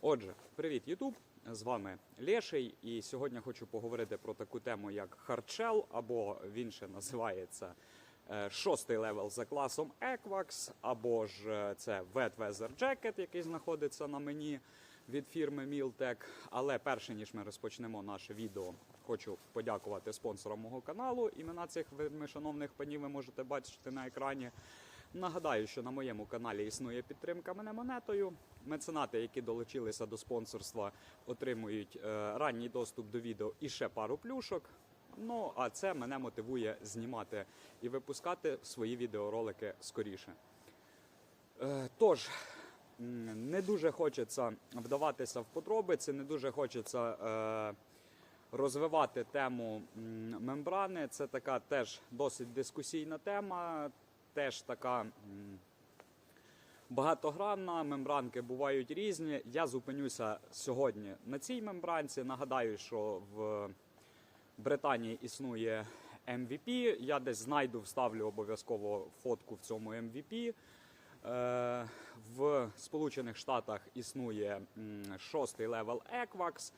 Отже, привіт, Ютуб! З вами Леший, і сьогодні хочу поговорити про таку тему, як Hardshell, або він ще називається е, шостий левел за класом Equax, або ж е, це Wet Weather Jacket, який знаходиться на мені від фірми Miltech. Але перше ніж ми розпочнемо наше відео, хочу подякувати спонсорам мого каналу. Імена цих вельми шановних панів ви можете бачити на екрані. Нагадаю, що на моєму каналі існує підтримка мене монетою. Меценати, які долучилися до спонсорства, отримують е, ранній доступ до відео і ще пару плюшок. Ну а це мене мотивує знімати і випускати свої відеоролики скоріше. Е, тож, не дуже хочеться вдаватися в подробиці, не дуже хочеться е, розвивати тему мембрани. Це така теж досить дискусійна тема, теж така. Багатогранна, мембранки бувають різні. Я зупинюся сьогодні на цій мембранці. Нагадаю, що в Британії існує MVP. Я десь знайду, вставлю обов'язково фотку в цьому MVP. Е, В Сполучених Штатах існує шостий левел Equax.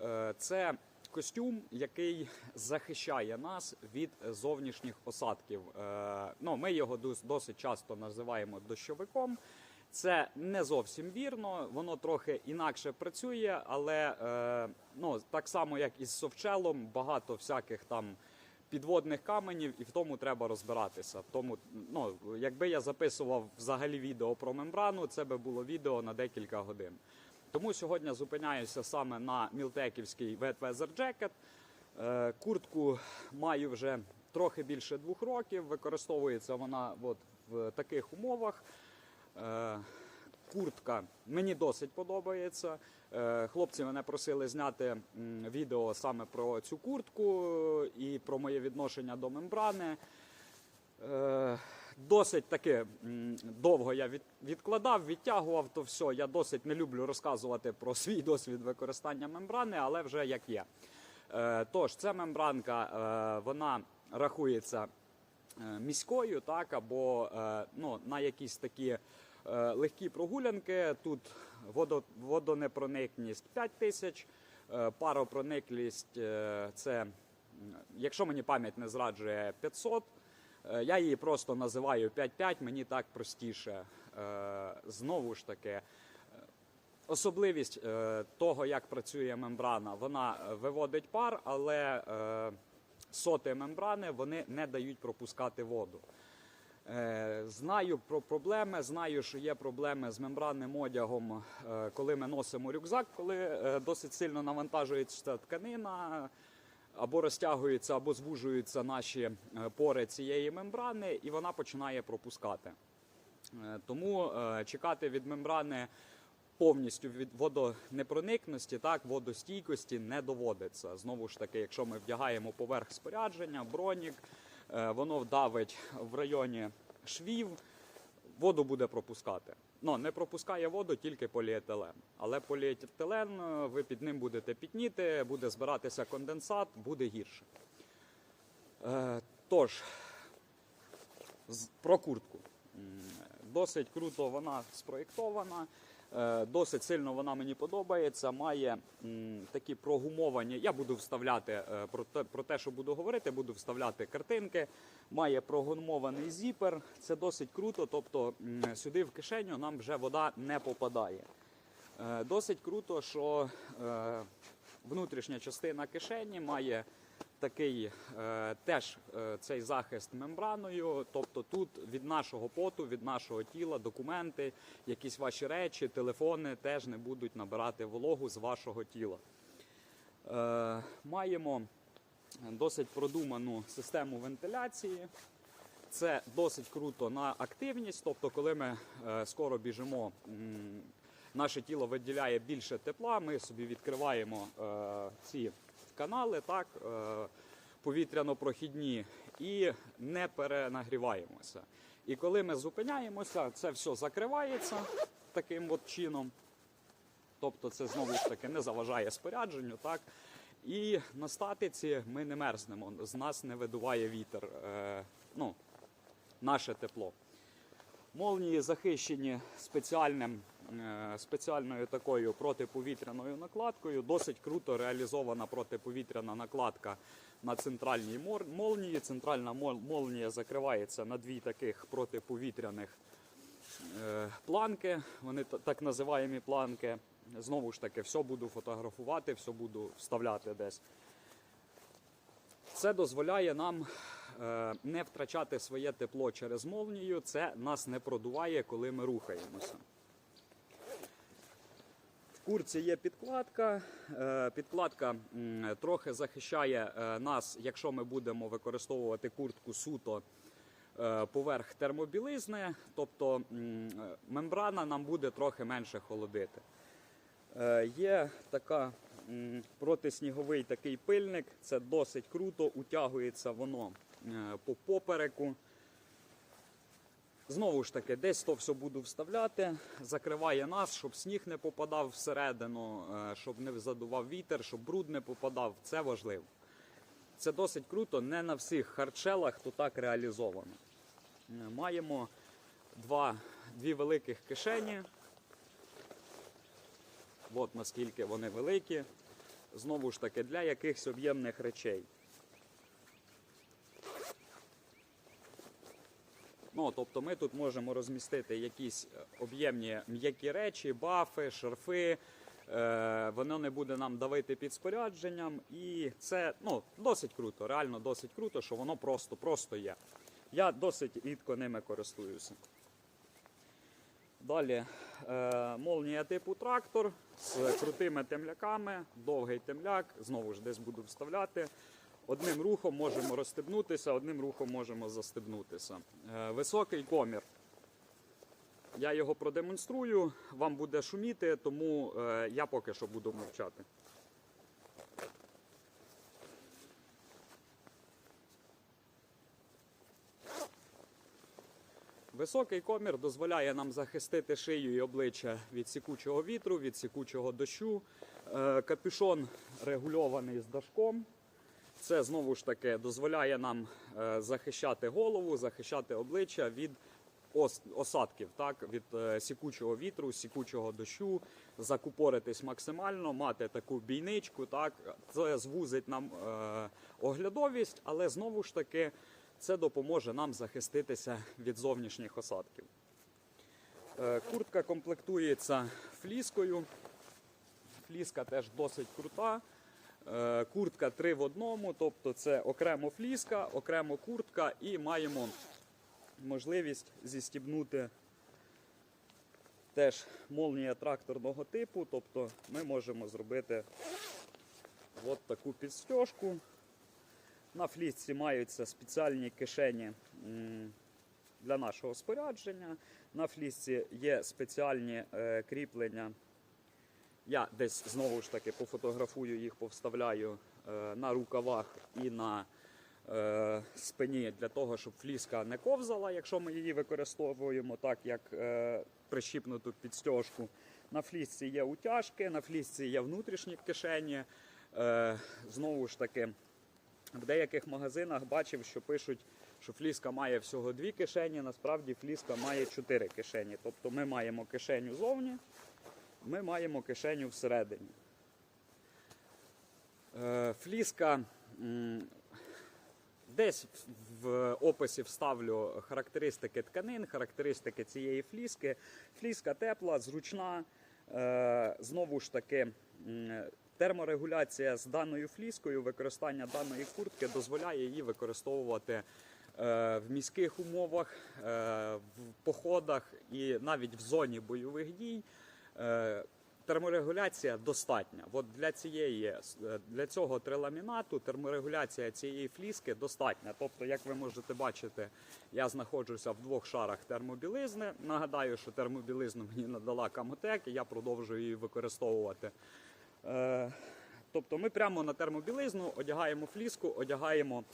Е, Це костюм, який захищає нас від зовнішніх осадків. Е, Ну, ми його досить часто називаємо дощовиком. Це не зовсім вірно, воно трохи інакше працює, але е, ну, так само, як і з совчелом, багато всяких там підводних каменів, і в тому треба розбиратися. Тому, ну, якби я записував взагалі відео про мембрану, це би було відео на декілька годин. Тому сьогодні зупиняюся саме на мілтеківський Wet Weather Jacket. Е, Куртку маю вже трохи більше двох років. Використовується вона от в таких умовах. Е, Куртка мені досить подобається. Е, Хлопці мене просили зняти відео саме про цю куртку і про моє відношення до мембрани. Досить таки довго я від, відкладав, відтягував то все. Я досить не люблю розказувати про свій досвід використання мембрани, але вже як є. Е, Тож, ця мембранка е, вона рахується е, міською, так, або ну, на якісь такі легкі прогулянки. Тут водо, водонепроникність 5 тисяч, паропрониклість це, якщо мені пам'ять не зраджує, 500. Е, Я її просто називаю 5-5, мені так простіше. Е, Знову ж таки, е, особливість того, як працює мембрана, вона виводить пар, але соти мембрани вони не дають пропускати воду. Знаю про проблеми, знаю, що є проблеми з мембранним одягом, коли ми носимо рюкзак, коли досить сильно навантажується тканина, або розтягуються, або звужуються наші е, пори цієї мембрани, і вона починає пропускати. Е, Тому е, чекати від мембрани повністю від водонепроникності, так, водостійкості не доводиться. Знову ж таки, якщо ми вдягаємо поверх спорядження, бронік, воно вдавить в районі швів, воду буде пропускати. Ну, не пропускає воду тільки поліетилен. Але поліетилен, е, ви під ним будете пітніти, буде збиратися конденсат, буде гірше. Е, тож, про куртку. Досить круто вона спроєктована, досить сильно вона мені подобається. Має такі прогумовані. Я буду вставляти е, про те, про те, що буду говорити, буду вставляти картинки. Має прогумований зіпер. Це досить круто. Тобто сюди в кишеню нам вже вода не попадає. Е, Досить круто, що е, внутрішня частина кишені має такий е, теж е, цей захист мембраною. Тобто тут від нашого поту, від нашого тіла, документи, якісь ваші речі, телефони теж не будуть набирати вологу з вашого тіла. Е, маємо досить продуману систему вентиляції. Це досить круто на активність. Тобто, коли ми е, скоро біжимо, м, наше тіло виділяє більше тепла, ми собі відкриваємо е, ці канали, так, е, повітряно-прохідні, і не перенагріваємося. І коли ми зупиняємося, це все закривається таким от чином. Тобто це знову ж таки не заважає спорядженню, так? І на статиці ми не мерзнемо, з нас не видуває вітер, е, ну, наше тепло. Молнії захищені спеціальним спеціальною такою протиповітряною накладкою. Досить круто реалізована протиповітряна накладка на центральній молнії. Центральна молнія закривається на дві таких протиповітряних е, планки. Вони так називаємі планки. Знову ж таки, все буду фотографувати, все буду вставляти десь. Це дозволяє нам е, не втрачати своє тепло через молнію. Це нас не продуває, коли ми рухаємося. Курці є підкладка. Е, Підкладка трохи захищає е, нас, якщо ми будемо використовувати куртку суто е, поверх термобілизни, тобто мембрана нам буде трохи менше холодити. Є така протисніговий такий пильник, це досить круто, утягується воно по попереку. Знову ж таки, десь то все буду вставляти, закриває нас, щоб сніг не попадав всередину, е, щоб не задував вітер, щоб бруд не попадав. Це важливо. Це досить круто, не на всіх хардшелах то так реалізовано. Е, Маємо два, дві великих кишені. От наскільки вони великі. Знову ж таки, для якихось об'ємних речей. Ну, тобто ми тут можемо розмістити якісь е, об'ємні м'які речі, бафи, шарфи. Е, воно не буде нам давити під спорядженням. І це ну, досить круто, реально досить круто, що воно просто, просто є. Я досить рідко ними користуюся. Далі е, молнія типу трактор з крутими темляками, довгий темляк, знову ж десь буду вставляти. Одним рухом можемо розстебнутися, одним рухом можемо застебнутися. Е, високий комір. Я його продемонструю, вам буде шуміти, тому е, я поки що буду мовчати. Високий комір дозволяє нам захистити шию і обличчя від сікучого вітру, від сікучого дощу. Е, Капюшон регульований з дашком. Це знову ж таки дозволяє нам е, захищати голову, захищати обличчя від осадків, так, від е, сікучого вітру, сікучого дощу, закупоритись максимально, мати таку бійничку. Так, це звузить нам е, оглядовість, але знову ж таки це допоможе нам захиститися від зовнішніх осадків. Куртка комплектується фліскою. Фліска теж досить крута. Е, Куртка три в одному, тобто це окремо фліска, окремо куртка і маємо можливість зістібнути теж молнія тракторного типу. Тобто ми можемо зробити от таку підстежку. На флісці маються спеціальні кишені для нашого спорядження. На флісці є спеціальні е, кріплення. Я десь знову ж таки пофотографую їх, повставляю е, на рукавах і на е, спині для того, щоб фліска не ковзала, якщо ми її використовуємо так, як е, прищіпнуту підстежку. На флісці є утяжки, на флісці є внутрішні кишені. Знову ж таки, в деяких магазинах бачив, що пишуть, що фліска має всього дві кишені. Насправді фліска має чотири кишені. Тобто ми маємо кишеню зовні, ми маємо кишеню всередині. Е, Фліска десь в- описі вставлю характеристики тканин, характеристики цієї фліски. Фліска тепла, зручна. Е, Знову ж таки, терморегуляція з даною фліскою, використання даної куртки дозволяє її використовувати е, в міських умовах, в походах і навіть в зоні бойових дій. Е, Терморегуляція достатня. От для цієї е, для цього триламінату терморегуляція цієї фліски достатня. Тобто, як ви можете бачити, я знаходжуся в двох шарах термобілизни. Нагадаю, що термобілизну мені надала Камотек, і я продовжую її використовувати. Е, Тобто ми прямо на термобілизну одягаємо фліску, одягаємо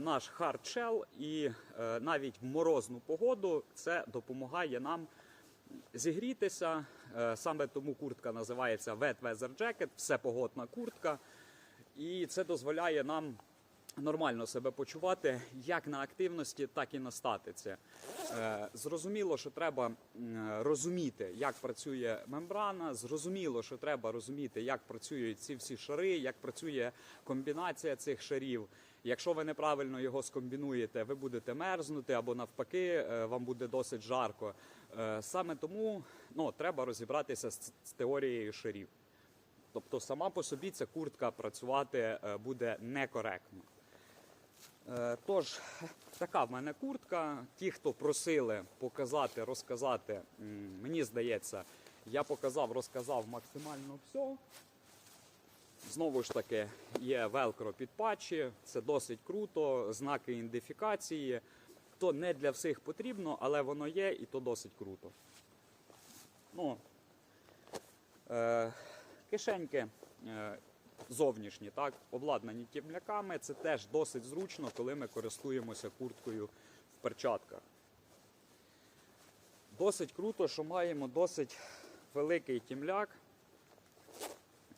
наш хардшел, і е, навіть в морозну погоду це допомагає нам зігрітися. Е, Саме тому куртка називається Wet Weather Jacket, всепогодна куртка. І це дозволяє нам нормально себе почувати як на активності, так і на статиці. Е, Зрозуміло, що треба розуміти, як працює мембрана. Зрозуміло, що треба розуміти, як працюють ці всі шари, як працює комбінація цих шарів. Якщо ви неправильно його скомбінуєте, ви будете мерзнути або навпаки, е, вам буде досить жарко. Е, Саме тому ну, треба розібратися з, з теорією шарів. Тобто сама по собі ця куртка працювати буде некоректно. Е, Тож, така в мене куртка. Ті, хто просили показати, розказати, мені здається, я показав, розказав максимально все. Знову ж таки, є велкро під патчі, це досить круто, знаки ідентифікації. То не для всіх потрібно, але воно є і то досить круто. Ну, е, кишеньки е, зовнішні, так, обладнані тімляками. Це теж досить зручно, коли ми користуємося курткою в перчатках. Досить круто, що маємо досить великий тімляк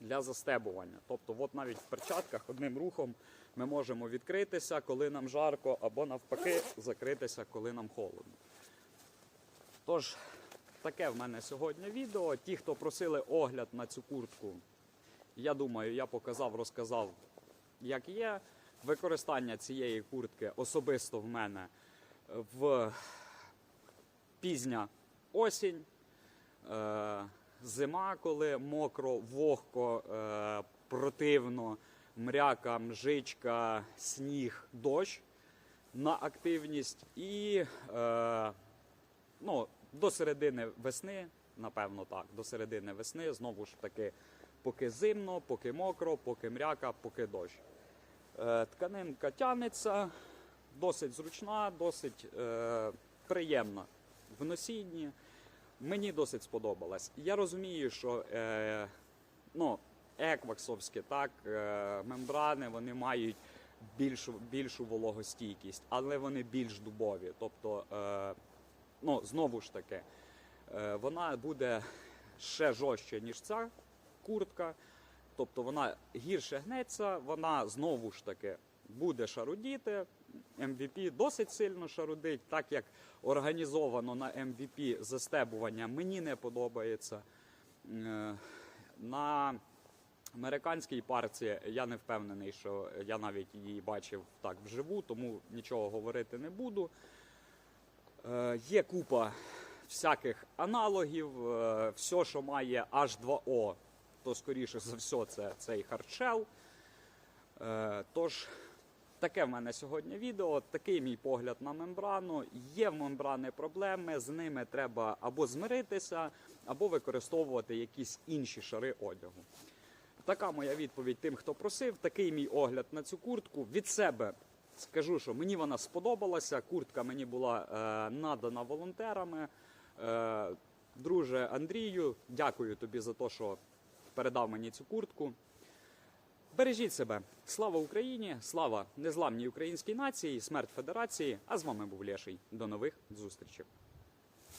для застебування. Тобто, от навіть в перчатках одним рухом ми можемо відкритися, коли нам жарко, або навпаки закритися, коли нам холодно. Тож, таке в мене сьогодні відео. Ті, хто просили огляд на цю куртку, я думаю, я показав, розказав, як є. Використання цієї куртки особисто в мене в пізня осінь, е, зима, коли мокро, вогко, е, противно, мряка, мжичка, сніг, дощ на активність і е, ну, до середини весни, напевно так, до середини весни, знову ж таки, поки зимно, поки мокро, поки мряка, поки дощ. Е, тканинка тянеться, досить зручна, досить е, приємна в носінні. Мені досить сподобалась. Я розумію, що е, ну, екваксовські так, е, мембрани вони мають більшу, більшу вологостійкість, але вони більш дубові. Тобто, е, ну, знову ж таки, е, вона буде ще жорстче, ніж ця куртка. Тобто вона гірше гнеться, вона знову ж таки буде шарудіти. MVP досить сильно шарудить, так як організовано на MVP застебування мені не подобається. Е, На американській парці я не впевнений, що я навіть її бачив так вживу, тому нічого говорити не буду. Е, Є купа всяких аналогів, е, все, що має H2O, то скоріше за все це цей хардшел. Е, Тож, таке в мене сьогодні відео, такий мій погляд на мембрану. Є в мембрани проблеми, з ними треба або змиритися, або використовувати якісь інші шари одягу. Така моя відповідь тим, хто просив. Такий мій огляд на цю куртку. Від себе скажу, що мені вона сподобалася. Куртка мені була е, надана волонтерами. Е, друже Андрію, дякую тобі за те, що передав мені цю куртку. Бережіть себе. Слава Україні! Слава незламній українській нації, смерть Федерації. А з вами був Леший. До нових зустрічей.